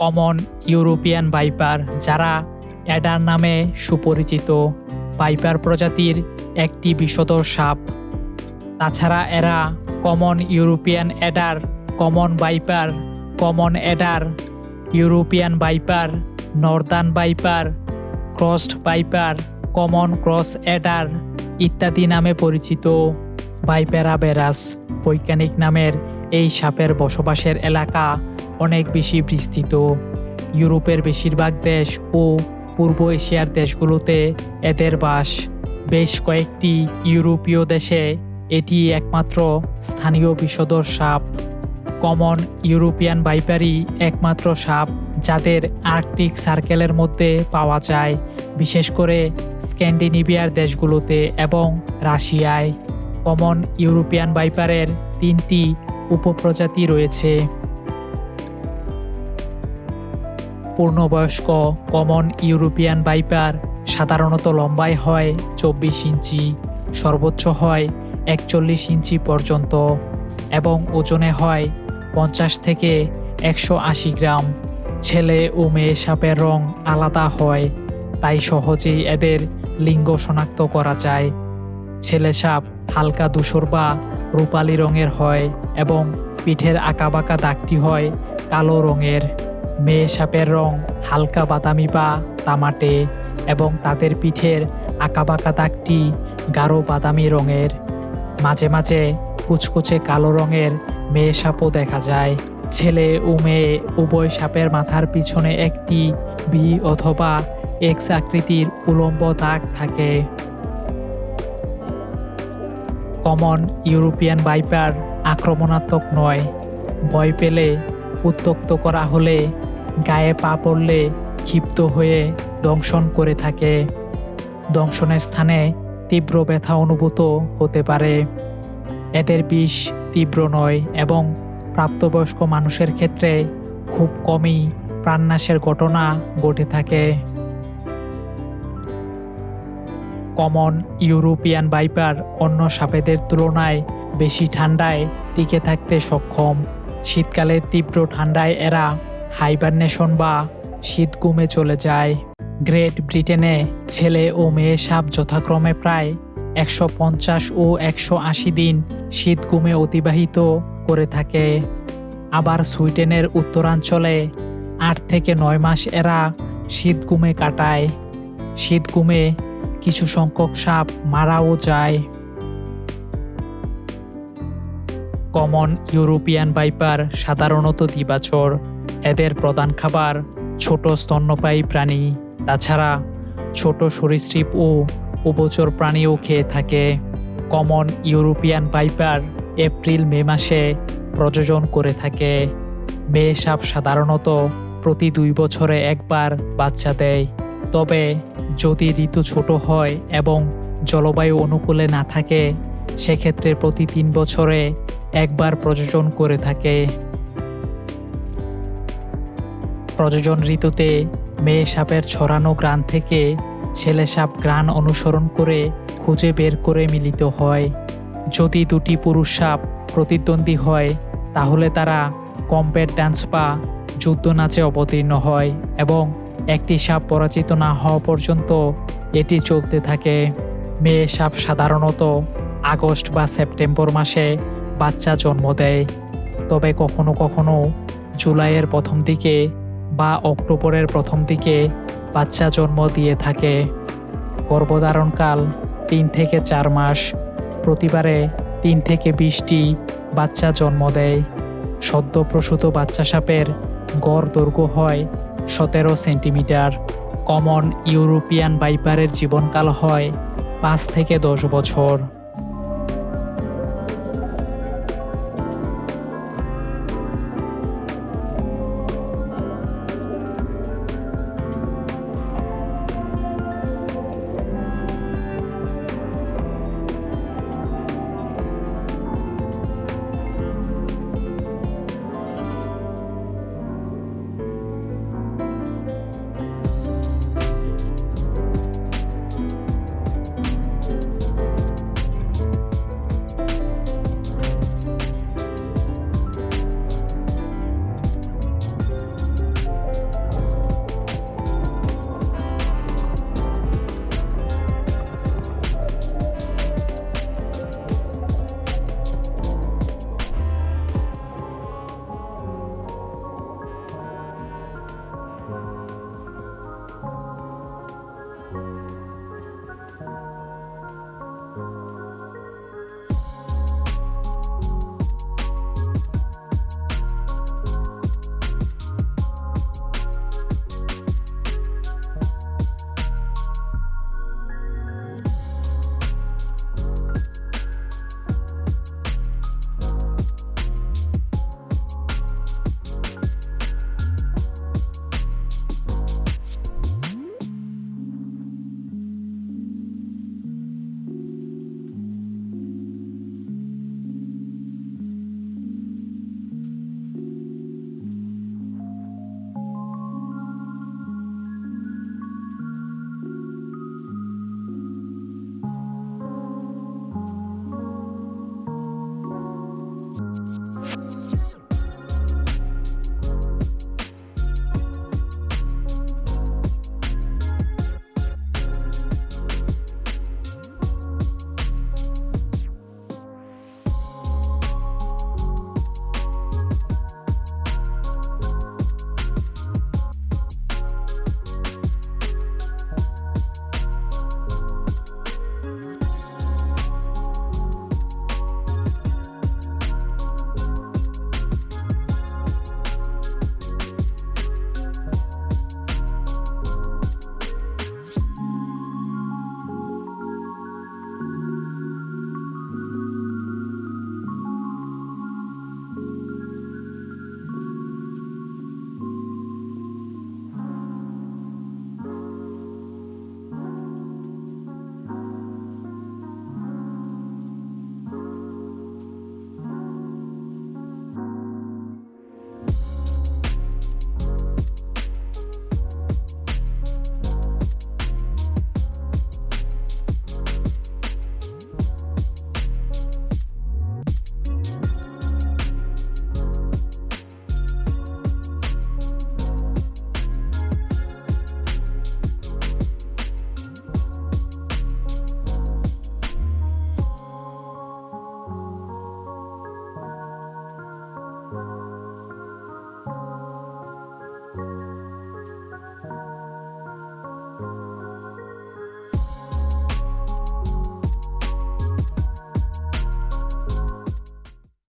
Common European বাইপার যারা Eder নামে সুপরিচিত। ভাইপার প্রজাতির একটি বিষধর সাপ। তাছাড়া এরা common European adder common viper common adder European viper northern viper crossed viper common cross adder ইত্যাদি নামে পরিচিত। ভাইপেরা বেরাস বৈজ্ঞানিক নামের এই সাপের বসবাসের এলাকা অনেক বেশি বিস্তৃত। ইউরোপের বেশিরভাগ দেশ ও পূর্ব এশিয়ার দেশগুলোতে এদের বাস। বেশ কয়েকটি ইউরোপীয় দেশে এটি একমাত্র স্থানীয় বিষধর সাপ। কমন ইউরোপিয়ান ভাইপারই একমাত্র সাপ যাদের আর্কটিক সার্কেলের মধ্যে পাওয়া যায়, বিশেষ করে স্ক্যান্ডিনেভিয়ার দেশগুলোতে এবং রাশিয়ায়। কমন ইউরোপিয়ান ভাইপারের তিনটি উপপ্রজাতি রয়েছে। পূর্ণবয়স্ক, কমন ইউরোপিয়ান বাইপার সাধারণত লম্বায় হয় চব্বিশ ইঞ্চি, সর্বোচ্চ হয় একচল্লিশ ইঞ্চি পর্যন্ত এবং ওজনে হয় পঞ্চাশ থেকে একশো আশি গ্রাম। ছেলে ও মেয়ে সাপের রং আলাদা হয়, তাই সহজেই এদের লিঙ্গ শনাক্ত করা যায়। ছেলে সাপ হালকা ধূসর বা রূপালি রঙের হয় এবং পিঠের আঁকাবাঁকা দাগটি হয় কালো রঙের। মেয়ে সাপের রং হালকা বাদামি বা তামাটে এবং তাদের পিঠের আঁকাবাঁকা দাগটি গাঢ় বাদামি রঙের। মাঝে মাঝে কুচকুচে কালো রঙের মেয়ে সাপও দেখা যায়। ছেলে ও মেয়ে উভয় সাপের মাথার পিছনে একটি ভি অথবা এক্স আকৃতির উলম্ব দাগ থাকে। কমন ইউরোপিয়ান ভাইপার আক্রমণাত্মক নয়। ভয় পেলে উত্তক্ত করা হলে, গায়ে পা পড়লে ক্ষিপ্ত হয়ে দংশন করে থাকে। দংশনের স্থানে তীব্র ব্যথা অনুভূত হতে পারে। এদের বিষ তীব্র নয় এবং প্রাপ্তবয়স্ক মানুষের ক্ষেত্রে খুব কমই প্রাণনাশের ঘটনা ঘটে থাকে। কমন ইউরোপিয়ান বাইপার অন্য সাপেদের তুলনায় বেশি ঠান্ডায় টিকে থাকতে সক্ষম। শীতকালে তীব্র ঠান্ডায় এরা হাইবারনেশন বা শীত গুমে চলে যায়। গ্রেট ব্রিটেনে ছেলে ও মেয়ে সাপ যথাক্রমে প্রায় একশো পঞ্চাশ ও একশো আশি দিন শীত গুমে অতিবাহিত করে থাকে। আবার সুইডেনের উত্তরাঞ্চলে আট থেকে নয় মাস এরা শীত গুমে কাটায়। শীত গুমে কিছু সংখ্যক সাপ মারাও যায়। কমন ইউরোপিয়ান বাইপার সাধারণত দিবাচর। এদের প্রধান খাবার ছোট স্তন্যপায়ী প্রাণী। তাছাড়া ছোট সরীসৃপ ও উভচর প্রাণীও খেয়ে থাকে। Common European viper April, May মাসে প্রযোজন করে থাকে। মেয়ে সাপ সাধারণত প্রতি দুই বছরে একবার বাচ্চা দেয়। তবে যদি ঋতু ছোট হয় এবং জলবায়ু অনুকূলে না থাকে, সেক্ষেত্রে প্রতি তিন বছরে একবার প্রযোজন করে থাকে। প্রযোজন ঋতুতে মেয়ে সাপের ছড়ানো গ্রান থেকে ছেলে সাপ গ্রান অনুসরণ করে খুঁজে বের করে মিলিত হয়। যদি দুটি পুরুষ সাপ প্রতিদ্বন্দ্বী হয়, তাহলে তারা কম্পেট ডান্স বা যুদ্ধ নাচে অবতীর্ণ হয় এবং একটি সাপ পরাজিত না হওয়া পর্যন্ত এটি চলতে থাকে। মেয়ে সাপ সাধারণত আগস্ট বা সেপ্টেম্বর মাসে বাচ্চা জন্ম দেয়। তবে কখনো কখনো জুলাইয়ের প্রথম দিকে বা অক্টোবরের প্রথম দিকে বাচ্চা জন্ম দিয়ে থাকে। গর্ভধারণকাল তিন থেকে চার মাস, প্রতিবারে তিন থেকে বিশটি বাচ্চা জন্ম দেয়। সদ্য প্রসূত বাচ্চা সাপের গড় দৈর্ঘ্য হয় সতেরো সেন্টিমিটার। কমন ইউরোপিয়ান বাইপারের জীবনকাল হয় পাঁচ থেকে দশ বছর।